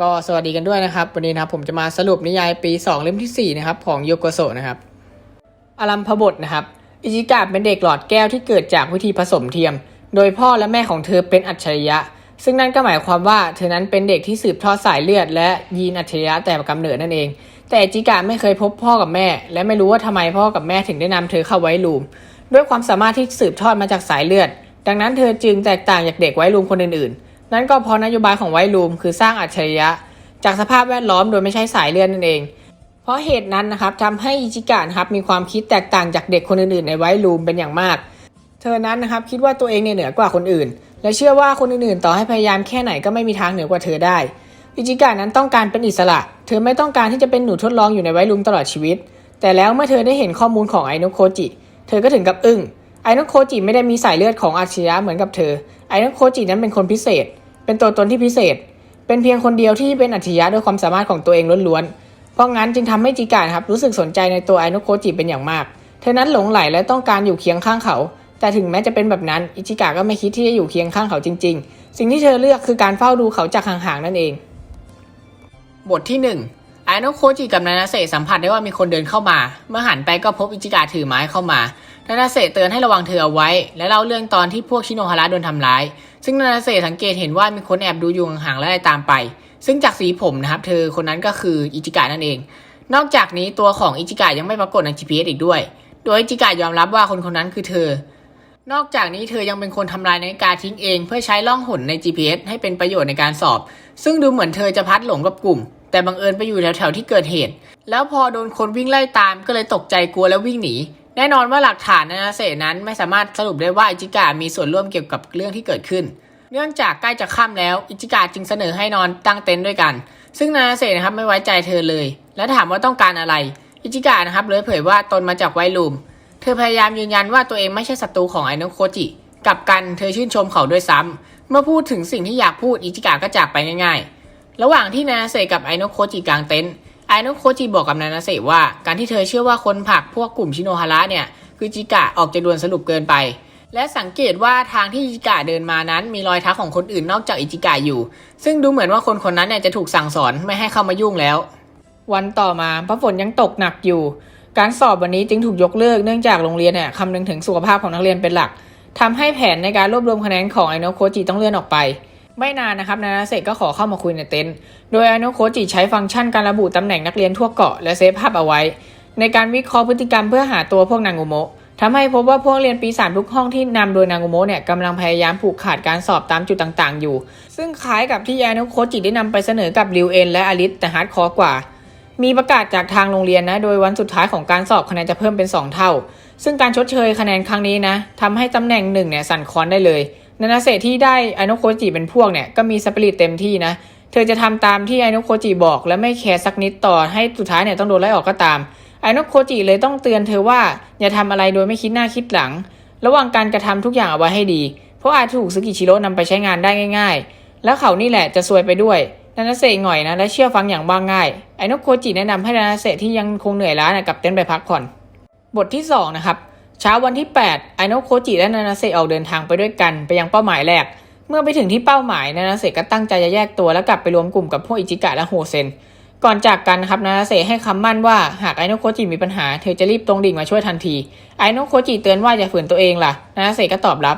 ก็สวัสดีกันด้วยนะครับ วันนี้นะครับผมจะมาสรุปนิยายปี 2 เล่มทีสี่ 4 นะครับ ของโยโกโซะนะครับอารัมพบทนะครับ อิจิกะเป็นเด็กหลอดแก้วที่เกิดจากวิธีผสมเทียม โดยพ่อและแม่ของเธอเป็นอัจฉริยะ ซึ่งนั่นก็หมายความว่าเธอนั้นเป็นเด็กที่สืบทอดสายเลือด และยีนอัจฉริยะแต่กำเนิดนั่นเอง แต่อิจิกะไม่เคยพบพ่อกับแม่ และไม่รู้ว่าทำไมพ่อกับแม่ถึงได้นำเธอเข้าไว้ลูม ด้วยความสามารถที่สืบทอดมาจากสายเลือด ดังนั้นเธอจึงแตกต่างจากเด็กไว้ลูมคนอื่นๆ นั่นก็เพราะนโยบายของไว้ลูมคือสร้างอัจฉริยะ จากสภาพแวดล้อมโดยไม่ใช่สายเลือดนั่นเอง เพราะเหตุนั้นนะครับทำให้อิจิกะนะครับมีความคิดแตกต่างจากเด็กคนอื่นๆ ในไวรูมเป็นอย่างมาก เธอนั้นนะครับคิดว่าตัวเองเนี่ยเหนือกว่าคนอื่น และเชื่อว่าคนอื่นๆ ต่อให้พยายามแค่ไหนก็ไม่มีทางเหนือกว่าเธอได้ อิจิกะนั้นต้องการเป็นอิสระ เธอไม่ต้องการที่จะเป็นหนูทดลองอยู่ในไวรูมตลอดชีวิต แต่แล้วเมื่อเธอได้เห็นข้อมูลของไอโนโคจิ เธอก็ถึงกับอึ้งไอโนโคจิไม่ได้มีสายเลือดของอาชญะเหมือนกับเธอ ไอโนโคจินั้นเป็นคนพิเศษ เป็นตัวตนที่พิเศษ เป็นเพียงคนเดียวที่เป็นอัจฉริยะด้วยความสามารถของตัวเองล้วนๆ เพราะงั้นจึงทำให้จิกะครับรู้สึกสนใจในตัวไอโนโคจิเป็นอย่างมาก เธอนั้นหลงไหลและต้องการอยู่เคียงข้างเขา แต่ถึงแม้จะเป็นแบบนั้นอิจิกะก็ไม่คิดที่จะอยู่เคียงข้างเขาจริง ๆ สิ่งที่เธอเลือกคือการเฝ้าดูเขาจากห่างๆนั่นเอง บทที่หนึ่งไอโนโคจิกับนานาเซสัมผัสได้ว่ามีคนเดินเข้ามา เมื่อหันไปก็พบอิจิกะถือไม้เข้ามา นานาเซเตือนให้ระวังเธอเอาไว้ และเล่าเรื่องตอนที่พวกชิโนฮาระโดนทำร้าย ซึ่งนานาเซสังเกตเห็นว่ามีคนแอบดูอยู่ห่างๆและได้ตามไป ซึ่งจากสีผมนะครับเธอคนนั้นก็คืออิจิกะนั่นเอง นอกจากนี้ตัวของอิจิกะยังไม่ปรากฏใน GPS อีกด้วย โดยอิจิกะยอมรับว่าคนคนนั้นคือเธอ นอกจากนี้เธอยังเป็นคนทำลายนาฬิกาทิ้งเอง เพื่อใช้ล่องหนใน GPS ให้เป็นประโยชน์ในการสอบ ซึ่งดูเหมือนเธอจะพัดหลงกับกลุ่ม แต่บังเอิญไปอยู่แถวๆที่เกิดเหตุ แล้วพอโดนคนวิ่งไล่ตามก็เลยตกใจกลัวแล้ววิ่งหนี แน่นอนว่าหลักฐานในนาเสนั้นไม่สามารถสรุปได้ว่าอิจิกะมีส่วนร่วมเกี่ยวกับเรื่องที่เกิดขึ้น เนื่องจากใกล้จะค่ำแล้วอิจิกะจึงเสนอให้นอนตั้งเต็นท์ด้วยกัน ซึ่งนาเสนะครับไม่ไว้ใจเธอเลย และถามว่าต้องการอะไร อิจิกะนะครับเลยเผยว่าตนมาจากไวลูม เธอพยายามยืนยันว่าตัวเองไม่ใช่ศัตรูของไอโนโคจิ กลับกันเธอชื่นชมเขาด้วยซ้ำเมื่อพูดถึงสิ่งที่อยากพูดอิจิกะก็จากไปง่าย ๆ ระหว่างที่นานาเซกับไอโนโคจิกลางเต็นท์ ไอโนโคจิบอกกับนานาเซว่า การที่เธอเชื่อว่าคนผักพวกกลุ่มชิโนฮาระเนี่ย คือจิกะออกจะด่วนสรุปเกินไป และสังเกตว่าทางที่อิจิกะเดินมานั้น มีรอยเท้าของคนอื่นนอกจากอิจิกะอยู่ ซึ่งดูเหมือนว่าคนคนนั้นเนี่ยจะถูกสั่งสอนไม่ให้เข้ามายุ่งแล้ว วันต่อมาพระฝนยังตกหนักอยู่ การสอบวันนี้จึงถูกยกเลิกเนื่องจากโรงเรียนเนี่ยคำนึงถึงสุขภาพของนักเรียนเป็นหลักทำให้แผนในการรวบรวมคะแนนของไอโนโคจิต้องเลื่อนออกไป ไม่นานนะครับนานาเซกก็ขอเข้ามาคุยในเต็นท์โดยอโนโคจิใช้ฟังก์ชันการระบุตำแหน่งนักเรียนทั่วเกาะและเซฟภาพเอาไว้ ในการวิเคราะห์พฤติกรรมเพื่อหาตัวพวกนางโงโมะทำให้พบว่าพวกเรียนปีศาจทุกห้องที่นำโดยนางโงโมะเนี่ยกำลังพยายามผูกขาดการสอบตามจุดต่างๆ อยู่ ซึ่งคล้ายกับที่อโนโคจิได้นำไปเสนอกับริวเอ็นและอลิสแต่ฮาร์ดคอร์กว่า มีประกาศจากทางโรงเรียนนะโดยวันสุดท้ายของการสอบคะแนนจะเพิ่มเป็น 2 เท่า ซึ่งการชดเชยคะแนนครั้งนี้นะทำให้ตำแหน่งหนึ่งเนี่ยสั่นคลอนได้เลย นานาเซที่ได้ไอโนโคจิเป็นพวกเนี่ยก็มีสปิริตเต็มที่นะ เธอจะทำตามที่ไอโนโคจิบอก และไม่แคร์สักนิดต่อให้สุดท้ายเนี่ยต้องโดนไล่ออกก็ตามไอโนโคจิเลยต้องเตือนเธอว่าอย่าทำอะไรโดยไม่คิดหน้าคิดหลัง ระว่างการกระทำทุกอย่างเอาไว้ให้ดี เพราะอาจถูกสกิชิโร่นำไปใช้งานได้ง่าย ๆ แล้วเขานี่แหละจะซวยไปด้วยนานาเซะหง่อยนะและเชื่อฟังอย่างว่าง่ายไอโนโคจิแนะนำให้นานาเซะที่ยังคงเหนื่อยล้านะกับเต็นไปพักผ่อน บทที่2นะครับ เช้าวันที่ 8 ไอโนโคจิและนานาเซออกเดินทางไปด้วยกันไปยังเป้าหมายแรก เมื่อไปถึงที่เป้าหมายนานาเซก็ตั้งใจจะแยกตัวแล้วกลับไปรวมกลุ่มกับพวกอิจิกะและโฮเซน ก่อนจากกันครับนานาเซให้คำมั่นว่าหากไอโนโคจิมีปัญหาเธอจะรีบตรงดิ่งมาช่วยทันทีไอโนโคจิเตือนว่าอย่าฝืนตัวเองล่ะนานาเซก็ตอบรับ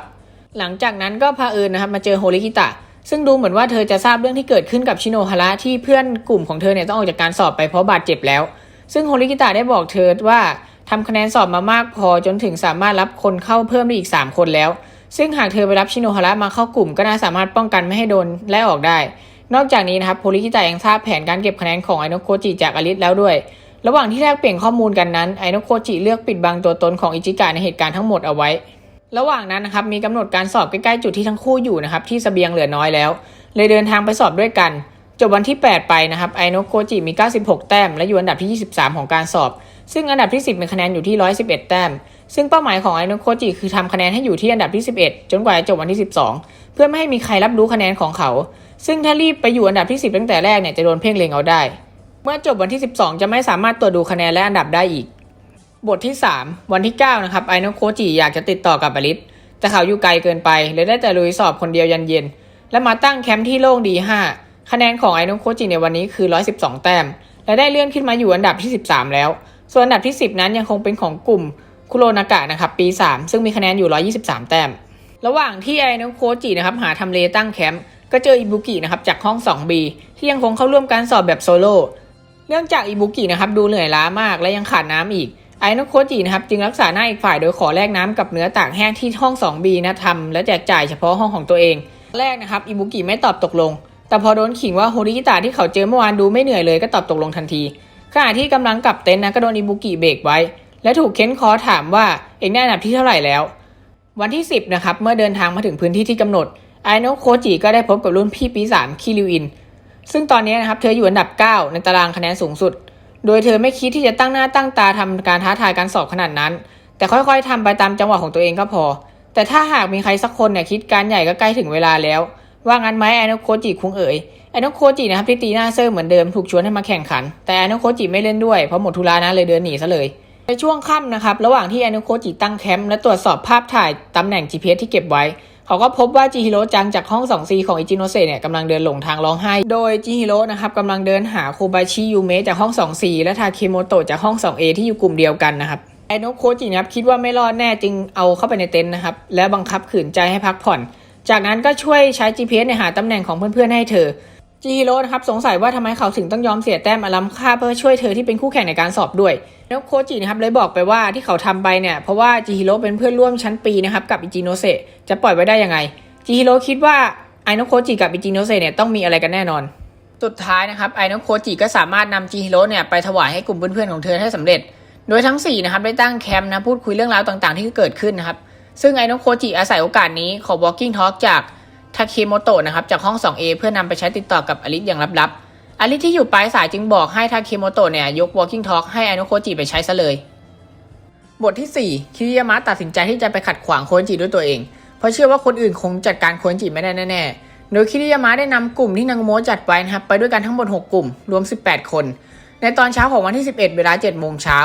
หลังจากนั้นก็พาเอิญนะครับมาเจอโฮริคิตะซึ่งดูเหมือนว่าเธอจะทราบเรื่องที่เกิดขึ้นกับชิโนฮาระที่เพื่อนกลุ่มของเธอเนี่ยต้องออกจากการสอบไปเพราะบาดเจ็บแล้ว ซึ่งโฮริคิตะได้บอกเธอว่า ทำคะแนนสอบมามากพอจนถึงสามารถรับคนเข้าเพิ่มได้อีก 3 คนแล้ว ซึ่งหากเธอไปรับชิโนฮาระมาเข้ากลุ่มก็น่าสามารถป้องกันไม่ให้โดนไล่ออกได้ นอกจากนี้นะครับโฮริคิตะยังทราบแผนการเก็บคะแนนของไอโนโคจิจากอลิสแล้วด้วย ระหว่างที่แลกเปลี่ยนข้อมูลกันนั้นไอโนโคจิเลือกปิดบังตัวตนของอิจิกะในเหตุการณ์ทั้งหมดเอาไว้ ระหว่างนั้นนะครับมีกำหนดการสอบใกล้ๆจุดที่ทั้งคู่อยู่นะครับที่สเสบียงเหลือน้อยแล้ว เลยเดินทางไปสอบด้วยกันจบวันที่ 8 ไปนะครับไอโนโคจิมี 96 แต้ม และอยู่อันดับที่ 23 ของการสอบ ซึ่งอันดับที่ 10มีคะแนนอยู่ที่ 111 แต้ม ซึ่งเป้าหมายของไอโนโคจิคือทำคะแนนให้อยู่ที่อันดับที่ 11 จนกว่าจะจบวันที่ 12 เพื่อไม่ให้มีใครรับรู้คะแนนของเขา ซึ่งถ้ารีบไปอยู่อันดับที่ 10 ตั้งแต่แรกเนี่ยจะโดนเพ่งเลงเอาได้ เมื่อจบวันที่ 12 จะไม่สามารถตรวจดูคะแนนและอันดับได้อีก บทที่ 3 วันที่9นะครับไอโนโคจิอยากจะติดต่อกับอลิสแต่เขาอยู่ไกลเกินไปเลยได้แต่ลุยสอบคนเดียวยันเย็น และมาตั้งแคมป์ที่โล่งดีห้าคะแนนของไอโนโคจิในวันนี้คือ 112 แต้ม และได้เลื่อนขึ้นมาอยู่อันดับที่ 13 แล้ว ส่วนอันดับที่ 10 นั้นยังคงเป็นของกลุ่มคุโรนากะนะครับปี 3 ซึ่งมีคะแนนอยู่ 123 แต้ม ระหว่างที่ไอโนโคจินะครับหาทำเลตั้งแคมป์ก็เจออิบุกินะครับจากห้อง 2B ที่ยังคงเข้าร่วมการสอบแบบโซโล่เนื่องจากอิบุกินะครับดูเหนื่อยล้ามากและยังขาดน้ำอีกไอโนโคจินะครับจึงรักษาหน้าอีกฝ่ายโดยขอแลกน้ำกับเนื้อต่ากแห้งที่ห้อง 2B นะทำและแจกจ่ายเฉพาะห้องของตัวเอง แรกนะครับอิบุกิไม่ตอบตกลง แต่พอโดนขิงว่าโฮริกิตะที่เขาเจอเมื่อวานดูไม่เหนื่อยเลยก็ตอบตกลงทันที ขณะที่กำลังกลับเต็นท์นะก็โดนอิบุกิเบรกไว้ และถูกเค้นคอถามว่าเองได้อันดับที่เท่าไหร่แล้ว วันที่ 10 นะครับ เมื่อเดินทางมาถึงพื้นที่ที่กำหนดไอโนะโคจิก็ได้พบกับรุ่นพี่ปี 3 คิริวิน ซึ่งตอนนี้นะครับเธออยู่อันดับ 9 ในตารางคะแนนสูงสุด โดยเธอไม่คิดที่จะตั้งหน้าตั้งตาทำการท้าทายการสอบขนาดนั้น แต่ค่อยๆทำไปตามจังหวะของตัวเองก็พอ แต่ถ้าหากมีใครสักคนเนี่ยคิดการใหญ่ก็ใกล้ถึงเวลาแล้ว ว่างั้นไหมไอโนโคจิคุงเอ๋ยไอโนโคจินะครับที่ตีหน้าเซอร์เหมือนเดิมถูกชวนให้มาแข่งขัน แต่ไอโนโคจิไม่เล่นด้วยเพราะหมดธุระนะเลยเดินหนีซะเลยในช่วงค่ำนะครับระหว่างที่ไอโนโคจิตั้งแคมป์และตรวจสอบภาพถ่ายตำแหน่ง GPS ที่เก็บไว้ เขาก็พบว่าจิฮิโร่จังจากห้อง 2C ของอิจิโนเซะเนี่ยกำลังเดินหลงทางร้องไห้ โดยจิฮิโร่นะครับกำลังเดินหาโคบาชิยูเมะจากห้อง 2C และทาเคโมโตะจากห้อง 2A ที่อยู่กลุ่มเดียวกันนะครับไอโนโคจินะครับคิดว่าไม่รอดแน่จึงเอาเข้าไปในเต็นท์นะครับและบังคับขืนใจให้พักผ่อน จากนั้นก็ช่วยใช้ GPS ในหาตำแหน่งของเพื่อนๆให้เธอจิฮิโร่นะครับสงสัยว่าทำไมเขาถึงต้องยอมเสียแต้มอลัมค่าเพื่อช่วยเธอที่เป็นคู่แข่งในการสอบด้วย แล้วโคจินะครับเลยบอกไปว่าที่เขาทำไปเนี่ยเพราะว่าจิฮิโร่เป็นเพื่อนร่วมชั้นปีนะครับกับอิจิโนเซะจะปล่อยไว้ได้ยังไงจิฮิโร่คิดว่าไอโนโคจิกับอิจิโนเซะเนี่ยต้องมีอะไรกันแน่นอน สุดท้ายนะครับไอโนโคจิก็สามารถนำจิฮิโร่เนี่ยไปถวายให้กลุ่มเพื่อนๆของเธอให้สำเร็จ โดยทั้ง4นะครับได้ตั้งแคมป์นะพูดคุยเรื่องราวต่างๆ ที่เกิดขึ้นนะครับ ซึ่งไอโนโคจิอาศัยโอกาสนี้ขอ walking talk จากทาเคโมโตะนะครับจากห้อง 2A เพื่อนำไปใช้ติดต่อกับอลิสอย่างลับๆอลิสที่อยู่ปลายสายจึงบอกให้ทาเคโมโตะเนี่ยยก walking talk ให้ไอโนโคจิไปใช้ซะเลย บทที่ 4 คิริยามะตัดสินใจที่จะไปขัดขวางโคจิด้วยตัวเอง เพราะเชื่อว่าคนอื่นคงจัดการโคจิไม่ได้แน่ๆโดยคิริยามะได้นำกลุ่มที่นางโมจัดไว้นะครับไปด้วยกันทั้งหมด 6 กลุ่มรวม 18 คน ในตอนเช้าของวันที่ 11 เวลา7โมงเช้า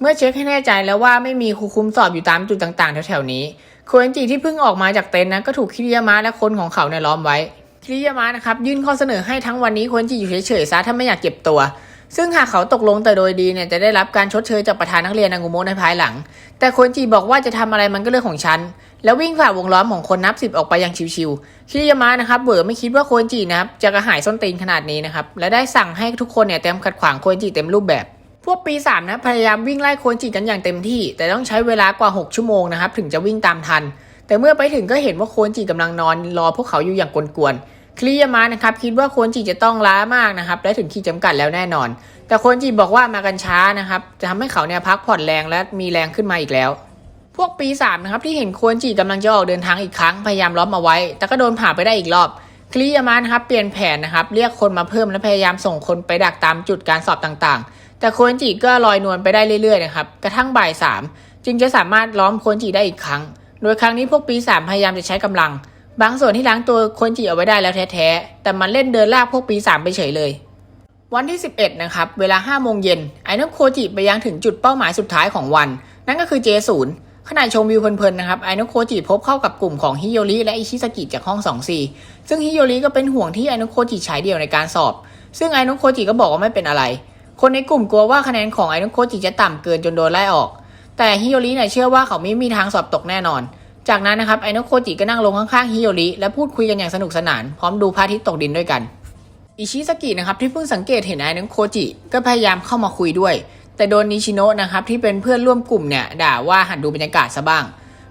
เมื่อเช็คให้แน่ใจแล้วว่าไม่มีครูคุมสอบอยู่ตามจุดต่างๆแถวๆนี้โคนจิที่เพิ่งออกมาจากเต็นท์นะก็ถูกคิริยามะและคนของเขาเนี่ยล้อมไว้คิริยามะนะครับยื่นข้อเสนอให้ทั้งวันนี้โคนจิอยู่เฉยๆซะถ้าไม่อยากเก็บตัว ซึ่งหากเขาตกลงแต่โดยดีเนี่ยจะได้รับการชดเชยจากประธานนักเรียนนางุโมในภายหลัง แต่โคนจิบอกว่าจะทำอะไรมันก็เรื่องของฉันแล้ววิ่งฝ่าวงล้อมของคนนับสิบออกไปอย่างชิวๆคิริยามะนะครับเบอร์ไม่คิดว่าโคนจินะครับจะกระหายส้นตีนขนาดนี้นะครับและได้สั่งให้ทุกคนเนี่ยเตรียมขัดขวางโคนจิเต็มรูปแบบ พวกปี 3 นะ พยายามวิ่งไล่โคนจิกันอย่างเต็มที่ แต่ต้องใช้เวลากว่า 6 ชั่วโมงนะครับ ถึงจะวิ่งตามทัน แต่เมื่อไปถึงก็เห็นว่าโคนจิกำลังนอนรอพวกเขาอยู่อย่างกวนๆคลียามานะครับคิดว่าโคนจิจะต้องล้ามากนะครับและถึงขีดจำกัดแล้วแน่นอน แต่โคนจิบอกว่ามากันช้านะครับจะทำให้เขาเนี่ยพักผ่อนแรงและมีแรงขึ้นมาอีกแล้ว พวกปี3นะครับที่เห็นโคนจิกำลังจะออกเดินทางอีกครั้งพยายามล้อมมาไว้ แต่ก็โดนผ่าไปได้อีกรอบคลียามานะครับเปลี่ยนแผนนะครับเรียกคนมาเพิ่มและพยายามส่งคนไปดักตามจุดการสอบต่างๆ แต่โคนจิก็ลอยนวลไปได้เรื่อยๆนะครับกระทั่งบ่ายสามจึงจะสามารถล้อมโคนจิได้อีกครั้ง โดยครั้งนี้พวกปีสามพยายามจะใช้กำลัง บางส่วนที่ล้างตัวโคนจิเอาไว้ได้แล้วแท้ๆแต่มันเล่นเดินลากพวกปีสามไปเฉยเลย วันที่ 11นะครับเวลา5โมงเย็นไอ้นกโคจิไปยังถึงจุดเป้าหมายสุดท้ายของวัน นั่นก็คือ J0 ขณะชมวิวเพลินๆนะครับไอ้นกโคจิพบเข้ากับกลุ่มของฮิโยริและอิชิสกิจากห้อง 2C ซึ่งฮิโยริก็เป็นห่วงที่ไอ้นกโคจิใช้เดียวในการสอบ ซึ่งไอ้นกโคจิก็บอกว่าไม่เป็นอะไร คนในกลุ่มกลัวว่าคะแนนของไอ้นโคจิจะต่ำเกินจนโดนไล่ออก แต่ฮิโยริเนี่ยเชื่อว่าเขาไม่มีทางสอบตกแน่นอน จากนั้นนะครับไอ้นโคจิก็นั่งลงข้างๆฮิโยริและพูดคุยกันอย่างสนุกสนาน พร้อมดูพระอาทิตย์ตกดินด้วยกัน อิชิสกินะครับที่เพิ่งสังเกตเห็นไอ้นังโคจิก็พยายามเข้ามาคุยด้วย แต่โดนนิชิโนะนะครับที่เป็นเพื่อนร่วมกลุ่มเนี่ยด่าว่าหัดดูบรรยากาศซะบ้าง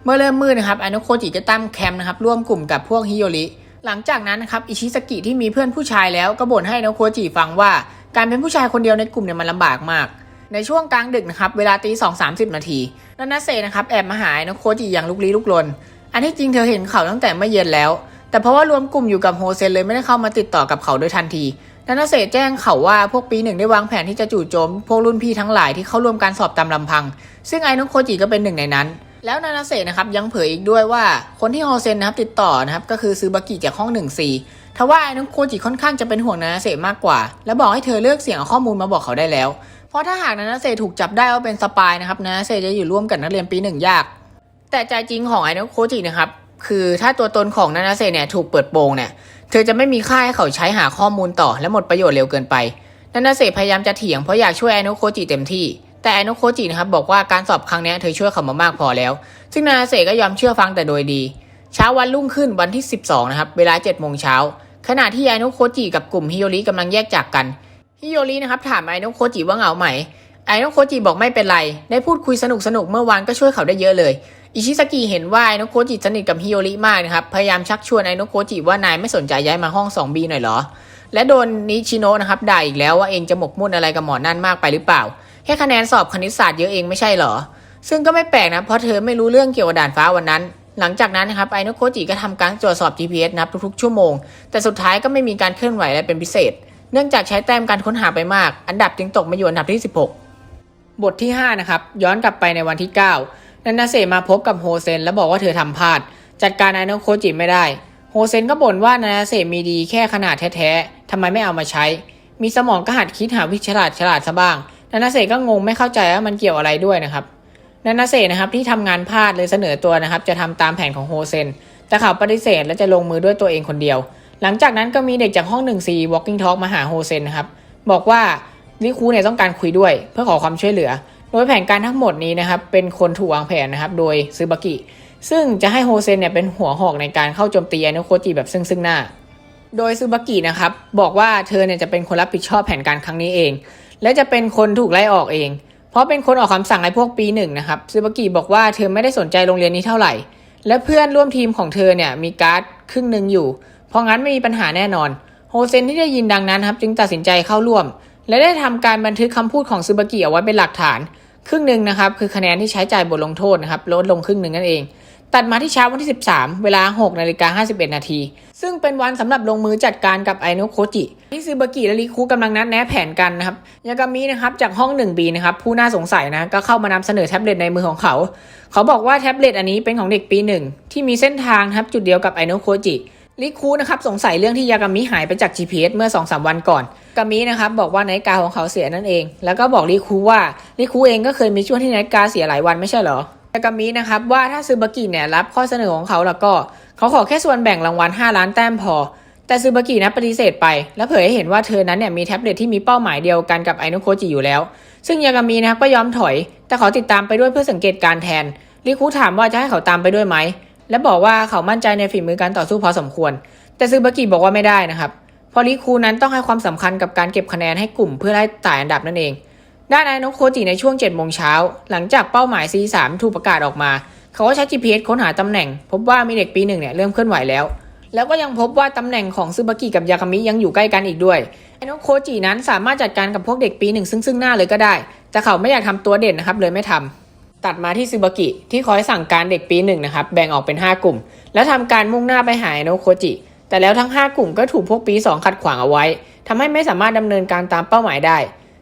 เมื่อเริ่มมืดนะครับไอ้นังโคจิก็ตั้งแคมป์นะครับร่วมกลุ่มกับพวกฮิโยริหลังจากนั้นนะครับอิชิสกิที่มีเพื่อนผู้ชายแล้วก็บ่นให้ไอ้นังโคจิฟังว่า การเป็นผู้ชายคนเดียวในกลุ่มเนี่ยมันลำบากมาก ในช่วงกลางดึกนะครับ เวลาตีสองสามสิบนาทีนันนาเซนะครับแอบมาหาไอ้นังโคจิอย่างลุกลี้ลุกลน อันที่จริงเธอเห็นเขาตั้งแต่เมื่อเย็นแล้ว แต่เพราะว่ารวมกลุ่มอยู่กับโฮเซนเลยไม่ได้เข้ามาติดต่อกับเขาโดยทันทีนันนาเซแจ้งเขาว่าพวกปีหนึ่งได้วางแผนที่จะจู่โจม พวกรุ่นพี่ทั้งหลายที่เข้าร่วมการสอบตามลำพัง ซึ่งไอ้นโคจิก็เป็นหนึ่งในนั้น แล้วนานาเซนะครับยังเผยอีกด้วยว่าคนที่โฮเซนนะครับติดต่อนะครับก็คือซูบากิจากห้องหนึ่งสี่ทว่าไอ้นุโคจิค่อนข้างจะเป็นห่วงนานาเซมากกว่า และบอกให้เธอเลือกเสียงเอาข้อมูลมาบอกเขาได้แล้ว เพราะถ้าหากนานาเซถูกจับได้ว่าเป็นสปายนะครับนานาเซจะอยู่ร่วมกับนักเรียนปีหนึ่งยาก แต่ใจจริงของไอ้นุโคจินะครับคือถ้าตัวตนของนานาเซเนี่ยถูกเปิดโปงเนี่ยเธอจะไม่มีค่าให้เขาใช้หาข้อมูลต่อและหมดประโยชน์เร็วเกินไปนานาเซพยายามจะเถียงเพราะอยากช่วยไอโนโคจิเต็มที่ แต่อโนโคจินะครับบอกว่าการสอบครั้งนี้เธอช่วยเขามามากพอแล้ว ซึ่งนาเซก็ยอมเชื่อฟังแต่โดยดี เช้าวันรุ่งขึ้นวันที่ 12 นะครับ เวลา7โมงเช้าขณะที่อโนโคจิกับกลุ่มฮิโยริกำลังแยกจากกันฮิโยรินะครับถามอโนโคจิว่าเหงาไหมไอโนโคจิบอกไม่เป็นไร ได้พูดคุยสนุกสนุกเมื่อวานก็ช่วยเขาได้เยอะเลย อิชิสกิเห็นว่าไอโนโคจิสนิทกับฮิโยริมากนะครับ พยายามชักชวนไอโนโคจิว่านายไม่สนใจย้ายมาห้อง 2B หน่อยเหรอ และโดนนิชิโนะนะครับด่าอีกแล้วว่าเองจะหมกมุ่นอะไรกับหมอนั่นมากไปหรือเปล่า แค่คะแนนสอบคณิตศาสตร์เยอะเองไม่ใช่เหรอ ซึ่งก็ไม่แปลกนะ เพราะเธอไม่รู้เรื่องเกี่ยวกับด่านฟ้าวันนั้น หลังจากนั้นนะครับไอโนโคจิก็ทำการตรวจสอบ GPS นับทุกๆชั่วโมง แต่สุดท้ายก็ไม่มีการเคลื่อนไหวอะไรเป็นพิเศษ เนื่องจากใช้แต้มการค้นหาไปมาก อันดับจึงตกมาอยู่อันดับที่ 16 บทที่5นะครับย้อนกลับไปในวันที่ 9 นันนาเซมาพบกับโฮเซน แล้วบอกว่าเธอทำพลาด จัดการไอโนโคจิไม่ได้โฮเซนก็บ่นว่านานาเซมีดีแค่ขนาดแท้ๆทำไมไม่เอามาใช้ มีสมองก็หัดคิดหาวิฉลาดฉลาดซะบ้าง นานาเซก็งงไม่เข้าใจว่ามันเกี่ยวอะไรด้วยนะครับนานาเซนะครับที่ทำงานพลาดเลยเสนอตัวนะครับ จะทำตามแผนของโฮเซน แต่เขาปฏิเสธและจะลงมือด้วยตัวเองคนเดียว หลังจากนั้นก็มีเด็กจากห้อง 1C Walking Talk มาหาโฮเซนนะครับบอกว่าลิคูเนี่ยต้องการคุยด้วย เพื่อขอความช่วยเหลือ โดยแผนการทั้งหมดนี้นะครับเป็นคนถูกวางแผนนะครับโดยซึบากิ ซึ่งจะให้โฮเซนเนี่ยเป็นหัวหอกในการเข้าโจมตีอโนโคจิแบบซึ่งซึ่งหน้า โดยซึบากินะครับบอกว่าเธอเนี่ยจะเป็นคนรับผิดชอบแผนการครั้งนี้เอง และจะเป็นคนถูกไล่ออกเอง เพราะเป็นคนออกคำสั่งให้พวกปีหนึ่งนะครับซึบากิบอกว่าเธอไม่ได้สนใจโรงเรียนนี้เท่าไหร่ และเพื่อนร่วมทีมของเธอเนี่ยมีการ์ดครึ่งหนึ่งอยู่ เพราะงั้นไม่มีปัญหาแน่นอน โฮเซนที่ได้ยินดังนั้นครับจึงตัดสินใจเข้าร่วม และได้ทำการบันทึกคำพูดของซึบากิเอาไว้เป็นหลักฐาน ครึ่งหนึ่งนะครับคือคะแนนที่ใช้จ่ายบทลงโทษนะครับลดลงครึ่งหนึ่งนั่นเอง ตัดมาที่เช้าวันที่ 13 เวลา6นาฬิกา51 นาที ซึ่งเป็นวันสำหรับลงมือจัดการกับไอโนโคจิที่ซึบากิและริคุกำลังนัดแนะแผนกันนะครับยากามินะครับจากห้อง 1B นะครับผู้น่าสงสัยนะก็เข้ามานำเสนอแท็บเล็ตในมือของเขา เขาบอกว่าแท็บเล็ตอันนี้เป็นของเด็กปีหนึ่งที่มีเส้นทางครับจุดเดียวกับไอโนโคจิริคุนะครับสงสัยเรื่องที่ยากามิหายไปจาก GPS เมื่อ2-3วันก่อน กามินะครับบอกว่านาฬิกาของเขาเสียนั่นเอง แล้วก็บอกริคุว่าริคุเองก็เคยมีช่วงที่นาฬิกาเสียหลายวันไม่ใช่เหรอ ยากามินะครับว่าถ้าซึบากิเนี่ยรับข้อเสนอของเขาแล้วก็เขาขอแค่ส่วนแบ่งรางวัล 5 ล้านแต้มพอ แต่ซึบากินะปฏิเสธไป และเผยให้เห็นว่าเธอนั้นเนี่ยมีแท็บเล็ตที่มีเป้าหมายเดียวกันกับไอโนโคจิอยู่แล้ว ซึ่งยากามินะครับก็ยอมถอย แต่เขาติดตามไปด้วยเพื่อสังเกตการแทนริคุถามว่าจะให้เขาตามไปด้วยไหมและบอกว่าเขามั่นใจในฝีมือการต่อสู้พอสมควร แต่ซึบากิบอกว่าไม่ได้นะครับเพราะริคุนั้นต้องให้ความสำคัญกับการเก็บคะแนนให้กลุ่มเพื่อไล่ไต่อันดับนั่นเอง ด้านไอโนโคจิในช่วง7โมงเช้า หลังจากเป้าหมาย C3 ถูกประกาศออกมา เขาก็ใช้ GPS ค้นหาตำแหน่ง พบว่ามีเด็กปีหนึ่งเนี่ยเริ่มเคลื่อนไหวแล้ว แล้วก็ยังพบว่าตำแหน่งของซึบากิกับยากามิยังอยู่ใกล้กันอีกด้วยไอโนโคจินั้นสามารถจัดการกับพวกเด็กปีหนึ่งซึ่งซึ่งหน้าเลยก็ได้ แต่เขาไม่อยากทำตัวเด่นนะครับเลยไม่ทำตัดมาที่ซึบากิที่คอยสั่งการเด็กปีหนึ่งนะครับแบ่งออกเป็น 5 กลุ่ม แล้วทำการมุ่งหน้าไปหาไอโนโคจิแต่แล้วทั้ง 5 กลุ่มก็ถูกพวกปี 2 ขัดขวางเอาไว้ทำให้ไม่สามารถดำเนินการตามเป้าหมายได้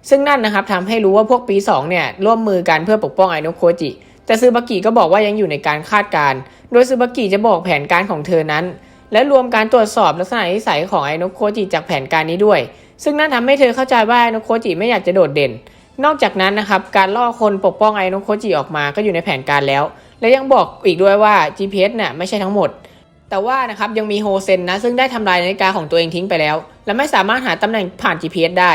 ซึ่งนั่นนะครับทำให้รู้ว่าพวกปี 2 เนี่ยร่วมมือกันเพื่อปกป้องไอโนโคจิ แต่ซึบากิก็บอกว่ายังอยู่ในการคาดการณ์โดยซึบากิจะบอกแผนการของเธอนั้น และรวมการตรวจสอบลักษณะนิสัยของไอโนโคจิจากแผนการนี้ด้วย ซึ่งนั่นทำให้เธอเข้าใจว่าไอโนโคจิไม่อยากจะโดดเด่น นอกจากนั้นนะครับการล่อคนปกป้องไอโนโคจิออกมาก็อยู่ในแผนการแล้ว และยังบอกอีกด้วยว่า GPS เนี่ยไม่ใช่ทั้งหมดแต่ว่านะครับยังมีโฮเซนนะซึ่งได้ทำลายนาฬิกาของตัวเองทิ้งไปแล้ว และไม่สามารถหาตำแหน่งผ่าน GPS ได้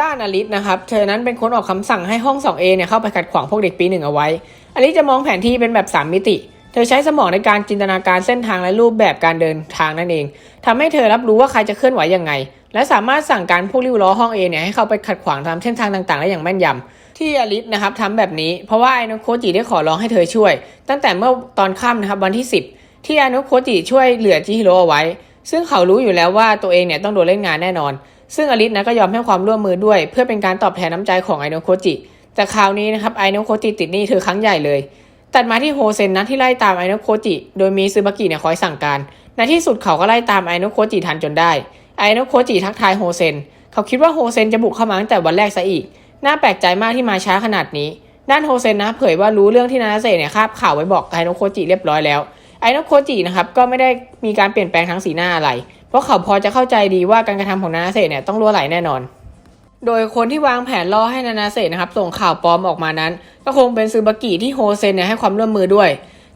ด้านอลิสนะครับเธอนั้นเป็นคนออกคำสั่งให้ห้อง 2A เนี่ยเข้าไปขัดขวางพวกเด็กปีหนึ่งเอาไว้อลิสจะมองแผนที่เป็นแบบ 3 มิติ เธอใช้สมองในการจินตนาการเส้นทางและรูปแบบการเดินทางนั่นเองทำให้เธอรับรู้ว่าใครจะเคลื่อนไหวยังไง และสามารถสั่งการพวกริ้วล้อห้อง A เนี่ยให้เข้าไปขัดขวางตามเส้นทางต่างๆได้อย่างแม่นยำที่อลิสนะครับทำแบบนี้เพราะว่าไอโนโคจิได้ขอร้องให้เธอช่วย ตั้งแต่เมื่อตอนค่ำนะครับวันที่ 10 ที่ไอโนโคจิช่วยเหลือจิฮิโร่เอาไว้ ซึ่งเขารู้อยู่แล้วว่าตัวเองเนี่ยต้องโดนเล่นงานแน่นอน ซึ่งอลิสนะก็ยอมให้ความร่วมมือด้วย เพื่อเป็นการตอบแทนน้ำใจของไอโนโคจิ แต่คราวนี้นะครับไอโนโคจิติดหนี้เธอครั้งใหญ่เลย ตัดมาที่โฮเซนนะที่ไล่ตามไอโนโคจิ โดยมีซึบากิเนี่ยคอยสั่งการ ในที่สุดเขาก็ไล่ตามไอโนโคจิทันจนได้ ไอโนโคจิทักทายโฮเซน เขาคิดว่าโฮเซนจะบุกเข้ามาตั้งแต่วันแรกซะอีก น่าแปลกใจมากที่มาช้าขนาดนี้ ด้านโฮเซนนะเผยว่ารู้เรื่องที่นานาเซเนี่ยคาบข่าวไว้บอกไอโนโคจิเรียบร้อยแล้ว ไอโนโคจินะครับก็ไม่ได้มีการเปลี่ยนแปลงทั้งสีหน้าอะไร ราะเขาพอจะเข้าใจดีว่าการกระทำของนานาเซเนี่ยต้องรั่วไหลแน่นอน โดยคนที่วางแผนล่อให้นานาเซนะครับส่งข่าวปลอมออกมานั้น ก็คงเป็นซูบากิที่โฮเซนเนี่ยให้ความร่วมมือด้วย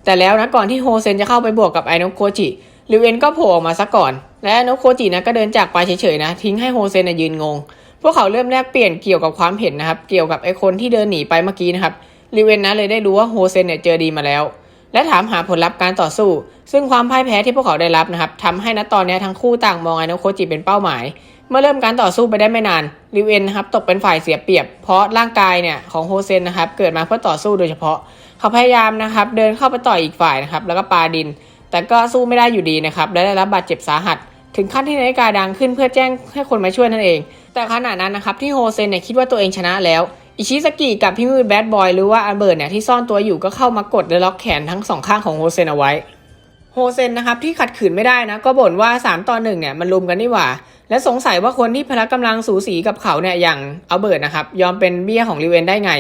แต่แล้วนะก่อนที่โฮเซนจะเข้าไปบวกกับไอโนโคจิริวเอ็นก็โผล่ออกมาซะก่อน และโนโคจินะก็เดินจากไปเฉยๆนะทิ้งให้โฮเซนยืนงง พวกเขาเริ่มแลกเปลี่ยนเกี่ยวกับความเห็นนะครับ เกี่ยวกับไอคนที่เดินหนีไปเมื่อกี้นะครับริวเอ็นนะเลยได้รู้ว่าโฮเซนเนี่ยเจอดีมาแล้ว และถามหาผลลัพธ์การต่อสู้ ซึ่งความพ่ายแพ้ที่พวกเขาได้รับนะครับทำให้ณตอนนี้ทั้งคู่ต่างมองไอโนโคจิเป็นเป้าหมาย เมื่อเริ่มการต่อสู้ไปได้ไม่นานริวเอ็นนะครับตกเป็นฝ่ายเสียเปรียบ เพราะร่างกายเนี่ยของโฮเซนนะครับเกิดมาเพื่อต่อสู้โดยเฉพาะ เขาพยายามนะครับเดินเข้าไปต่อยอีกฝ่ายนะครับแล้วก็ปาดิน แต่ก็สู้ไม่ได้อยู่ดีนะครับและได้รับบาดเจ็บสาหัส ถึงขั้นที่นาฬิกาดังขึ้นเพื่อแจ้งให้คนมาช่วยนั่นเอง แต่ขณะนั้นนะครับที่โฮเซนเนี่ยคิดว่าตัวเองชนะแล้ว อิชิสกิกับพี่มืดแบดบอยหรือว่าอันเบิร์ตเนี่ยที่ซ่อนตัวอยู่ก็เข้ามากดและล็อกแขนทั้งสองข้างของโฮเซนเอาไว้ โฮเซนนะครับที่ขัดขืนไม่ได้นะก็บ่นว่า 3ต่อหนึ่งเนี่ยมันลุมกันนี่หว่า และสงสัยว่าคนที่พละกำลังสูสีกับเขาเนี่ยอย่างอัลเบิร์ตนะครับยอมเป็นเบี้ยของริเวนได้ไง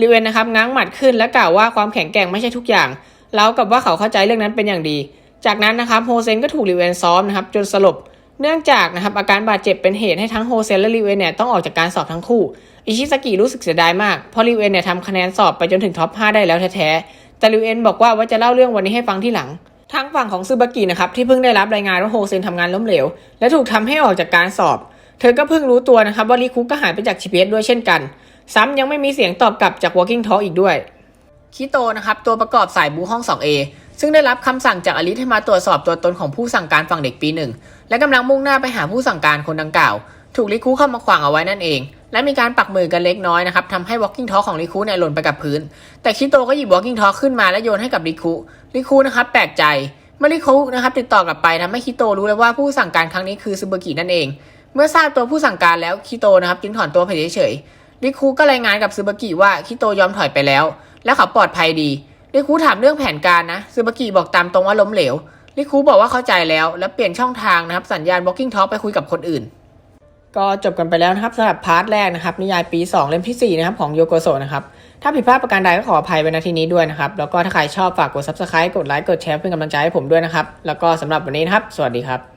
ริเวนนะครับง้างหมัดขึ้นและกล่าวว่าความแข็งแกร่งไม่ใช่ทุกอย่างแล้วกับว่าเขาเข้าใจเรื่องนั้นเป็นอย่างดี จากนั้นนะครับโฮเซนก็ถูกริเวนซ้อมนะครับจนสลบ เนื่องจากนะครับอาการบาดเจ็บเป็นเหตุให้ทั้งโฮเซนและริเวนเนี่ยต้องออกจากการสอบทั้งคู่ อิชิสกิรู้สึกเสียดายมากเพราะริเวนเนี่ยทำคะแนนสอบไปจนถึงท็อป 5 ได้แล้วแท้ๆแต่ริเวนบอกว่าว่าจะเล่าเรื่องวันนี้ให้ฟังที่หลังทางฝั่งของซึบากินะครับที่เพิ่งได้รับรายงานว่าโฮเซนทำงานล้มเหลว และถูกทำให้ออกจากการสอบ เธอก็เพิ่งรู้ตัวนะครับว่าริคุก็หายไปจาก GPS ด้วยเช่นกัน ซ้ำยังไม่มีเสียงตอบกลับจาก Walking Talk อีกด้วยคิโตนะครับตัวประกอบสายบูห้อง 2A ซึ่งได้รับคำสั่งจากอลิสให้มาตรวจสอบตัวตนของผู้สั่งการฝั่งเด็กปีหนึ่งและกำลังมุ่งหน้าไปหาผู้สั่งการคนดังกล่าว ถูกลิคุเข้ามาขวางเอาไว้นั่นเอง และมีการปักมือกันเล็กน้อยนะครับทำให้ Walking Talk ของลิคุเนี่ยหล่นไปกับพื้น แต่คิโตก็หยิบ Walking Talk ขึ้นมาและโยนให้กับลิคุลิคุนะครับแปลกใจเมื่อลิคุนะครับติดต่อกลับไปทำให้คิโตรู้เลยว่าผู้สั่งการครั้งนี้คือซูเบกินั่นเอง เมื่อทราบตัวผู้สั่งการแล้วคิโตนะครับจึงถอนตัวไปเฉยๆลิคุก็รายงานกับซูเบกิว่าคิโตยอมถอยไปแล้ว และเขาปลอดภัยดี ลิคูถามเรื่องแผนการนะซูบากิบอกตามตรงว่าล้มเหลวลิคูบอกว่าเข้าใจแล้ว และเปลี่ยนช่องทางนะครับ สัญญาณ Walking Talk ไปคุยกับคนอื่น ก็จบกันไปแล้วนะครับสำหรับพาร์ทแรกนะครับ นิยายปี 2 เล่มที่ 4 นะครับของโยโกโซนะครับ ถ้าผิดพลาดประการใดก็ขออภัยไว้ณที่นี้ด้วยนะครับ แล้วก็ถ้าใครชอบฝากกด Subscribe กดไลค์กดแชร์เป็นกำลังใจให้ผมด้วยนะครับ แล้วก็สำหรับวันนี้นะครับ สวัสดีครับ